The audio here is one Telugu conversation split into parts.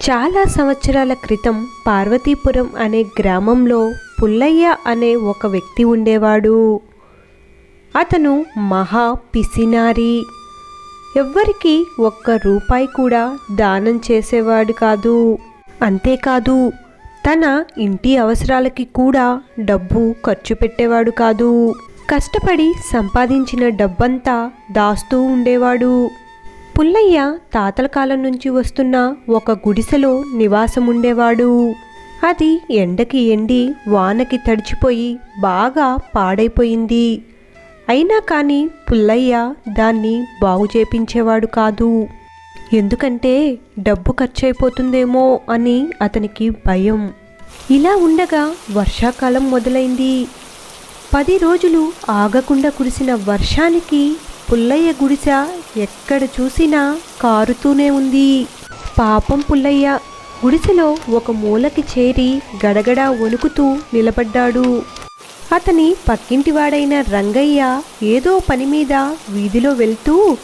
చాలా సంవత్సరాల క్రితం పార్వతీపురం అనే గ్రామంలో పుల్లయ్య అనే ఒక వ్యక్తి ఉండేవాడు. అతను మహా పిసినారి. ఎవ్వరికి ఒక్క రూపాయి కూడా దానం చేసేవాడు కాదు. అంతేకాదు తన ఇంటి అవసరాలకి కూడా డబ్బు ఖర్చు పెట్టేవాడు కాదు. కష్టపడి సంపాదించిన డబ్బంతా దాస్తూ ఉండేవాడు. పుల్లయ్య తాతల కాలం నుంచి వస్తున్న ఒక గుడిసెలో నివాసం ఉండేవాడు అది ఎండకి ఎండి వానకి తడిచిపోయి బాగా పాడైపోయింది. అయినా కానీ పుల్లయ్య దాన్ని బాగు చేపించేవాడు కాదు. ఎందుకంటే డబ్బు ఖర్చయిపోతుందేమో అని అతనికి భయం. ఇలా ఉండగా వర్షాకాలం మొదలైంది. పది రోజులు ఆగకుండా కురిసిన వర్షానికి పుల్లయ్య గుడిస ఎక్కడ చూసినా కారుతూనే ఉంది. పాపం పుల్లయ్య. గుడిసెలో ఒక మూలకి చేరి గడగడా వణుకుతూ నిలబడ్డాడు. అతని పక్కింటివాడైన రంగయ్య ఏదో పని మీద వీధిలో వెళ్తూ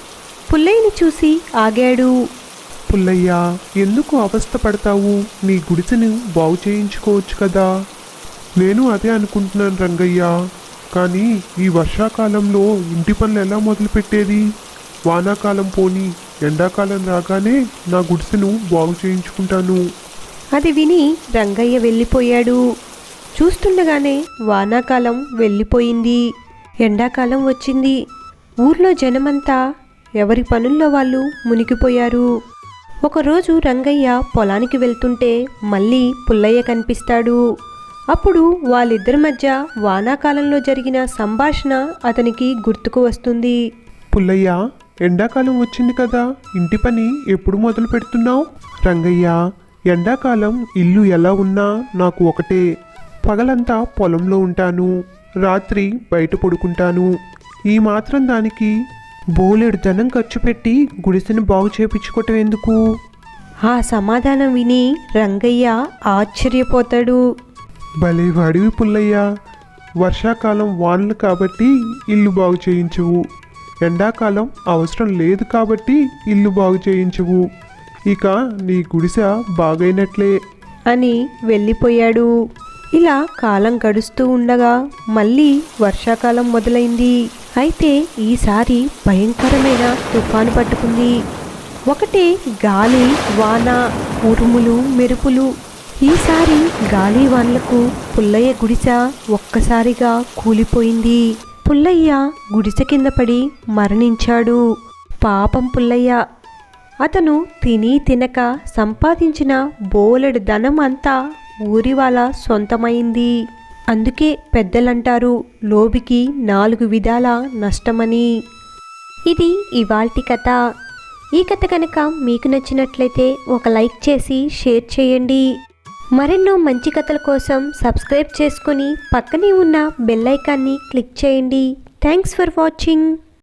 పుల్లయ్యని చూసి ఆగాడు. పుల్లయ్య ఎందుకు అవస్థ పడతావు? నీ గుడిసెను బాగు చేయించుకోవచ్చు కదా. నేను అదే అనుకుంటున్నాను రంగయ్య. కానీ ఈ వర్షాకాలంలో ఇంటి పనులు ఎలా మొదలుపెట్టేది? వానాకాలం పోని ఎండాకాలం రాగానే నా గుడిసెను బాగు చేయించుకుంటాను. అది విని రంగయ్య వెళ్ళిపోయాడు. చూస్తుండగానే వానాకాలం వెళ్ళిపోయింది. ఎండాకాలం వచ్చింది. ఊర్లో జనమంతా ఎవరి పనుల్లో వాళ్ళు మునిగిపోయారు. ఒకరోజు రంగయ్య పొలానికి వెళ్తుంటే మళ్ళీ పుల్లయ్య కనిపిస్తాడు. అప్పుడు వాళ్ళిద్దరి మధ్య వానాకాలంలో జరిగిన సంభాషణ అతనికి గుర్తుకు వస్తుంది. పుల్లయ్య ఎండాకాలం వచ్చింది కదా. ఇంటి పని ఎప్పుడు మొదలు పెడుతున్నావు? రంగయ్య ఎండాకాలం ఇల్లు ఎలా ఉన్నా నాకు ఒకటే. పగలంతా పొలంలో ఉంటాను. రాత్రి బయట పడుకుంటాను. ఈ మాత్రం దానికి బోలెడు ధనం ఖర్చు పెట్టి గుడిసెను బాగు చేపించుకోవటం ఎందుకు? ఆ సమాధానం విని రంగయ్య ఆశ్చర్యపోతాడు. భలే వాడివి పుల్లయ్య. వర్షాకాలం వానలు కాబట్టి ఇల్లు బాగు చేయించవు. ఎండాకాలం అవసరం లేదు కాబట్టి ఇల్లు బాగు చేయించవు. ఇక నీ గుడిసె బాగైనట్లే. అని వెళ్ళిపోయాడు. ఇలా కాలం గడుస్తూ ఉండగా మళ్ళీ వర్షాకాలం మొదలైంది. అయితే ఈసారి భయంకరమైన తుఫాను పట్టుకుంది. ఒకటే గాలి వాన ఉరుములు మెరుపులు ఈసారి గాలివాన్లకు పుల్లయ్య గుడిసె ఒక్కసారిగా కూలిపోయింది. పుల్లయ్య గుడిసె కింద పడి మరణించాడు. పాపం పుల్లయ్య. అతను తిని తినక సంపాదించిన బోలెడు ధనం అంతా ఊరి వాళ్ళ సొంతమైంది. అందుకే పెద్దలంటారు లోబికి నాలుగు విధాల నష్టమని. ఇది ఇవాల్టి కథ. ఈ కథ కనుక మీకు నచ్చినట్లయితే ఒక లైక్ చేసి షేర్ చేయండి. మరెన్నో మంచి కథల కోసం సబ్స్క్రైబ్ చేసుకుని పక్కనే ఉన్న బెల్ ఐకాన్ని క్లిక్ చేయండి. Thanks for watching